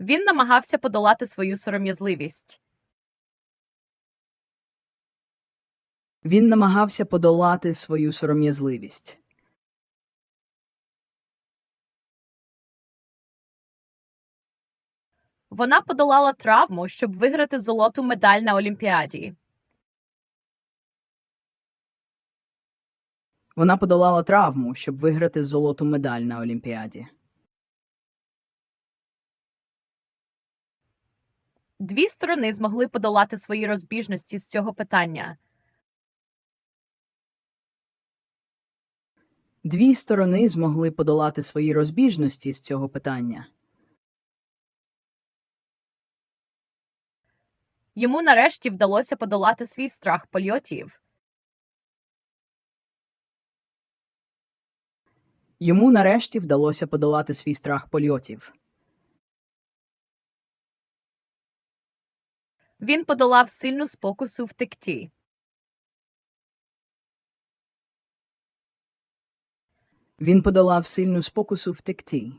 Він намагався подолати свою сором'язливість. Він намагався подолати свою сором'язливість. Вона подолала травму, щоб виграти золоту медаль на Олімпіаді. Вона подолала травму, щоб виграти золоту медаль на Олімпіаді. Дві сторони змогли подолати свої розбіжності з цього питання. Дві сторони змогли подолати свої розбіжності з цього питання. Йому нарешті вдалося подолати свій страх польотів. Йому нарешті вдалося подолати свій страх польотів. Він подолав сильну спокусу втекти. Він подолав сильну спокусу втекти.